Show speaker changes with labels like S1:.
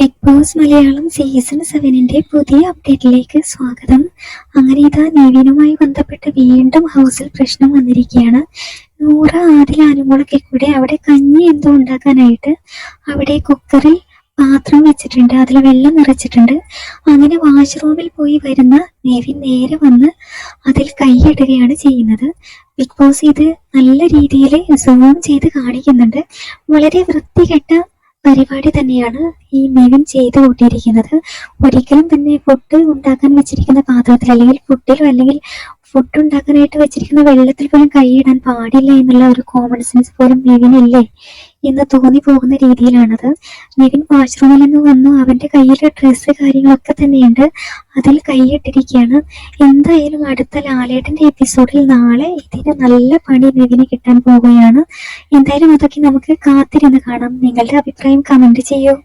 S1: Big Boss Malayalam season സെവനിന്റെ പുതിയ അപ്ഡേറ്റിലേക്ക് സ്വാഗതം. അങ്ങനെ ഇതാ നിവിനുമായി ബന്ധപ്പെട്ട് വീണ്ടും ഹൗസിൽ പ്രശ്നം വന്നിരിക്കുകയാണ്. നൂറ ആദിൽ ആനുമോളൊക്കെ കൂടെ അവിടെ കഞ്ഞി എന്തോ ഉണ്ടാക്കാനായിട്ട് അവിടെ കുക്കറിൽ പാത്രം വെച്ചിട്ടുണ്ട്. അതിൽ വെള്ളം നിറച്ചിട്ടുണ്ട്. അങ്ങനെ വാഷ്റൂമിൽ പോയി വരുന്ന നിവിൻ നേരെ വന്ന് അതിൽ കൈയിടുകയാണ് ചെയ്യുന്നത്. ബിഗ് ബോസ് ഇത് നല്ല രീതിയിൽ സൂം ചെയ്ത് കാണിക്കുന്നുണ്ട്. വളരെ വൃത്തികെട്ട പരിപാടി തന്നെയാണ് ഈ മെവിൻ ചെയ്തു കൂട്ടിയിരിക്കുന്നത് ഒരിക്കലും തന്നെ ഫുഡ് ഉണ്ടാക്കാൻ വെച്ചിരിക്കുന്ന പാത്രത്തിൽ അല്ലെങ്കിൽ ഫുഡിലോ അല്ലെങ്കിൽ ഫുഡ് ഉണ്ടാക്കാനായിട്ട് വെച്ചിരിക്കുന്ന വെള്ളത്തിൽ പോലും കൈയിടാൻ പാടില്ല എന്നുള്ള ഒരു കോമൺ സെൻസ് പോലും നിവിനില്ലേ എന്ന് തോന്നി പോകുന്ന രീതിയിലാണത്. നിവിൻ വാഷ്റൂമിൽ നിന്ന് വന്നു. അവന്റെ കയ്യിൽ ഡ്രസ്സ് കാര്യങ്ങളൊക്കെ തന്നെയുണ്ട്. അതിൽ കൈയിട്ടിരിക്കുകയാണ്. എന്തായാലും അടുത്ത ലാലേട്ടന്റെ എപ്പിസോഡിൽ നാളെ ഇതിന് നല്ല പണി നിവിന് കിട്ടാൻ പോവുകയാണ്. എന്തായാലും അതൊക്കെ നമുക്ക് കാത്തിരുന്ന് കാണാം. നിങ്ങളുടെ അഭിപ്രായം കമന്റ് ചെയ്യൂ.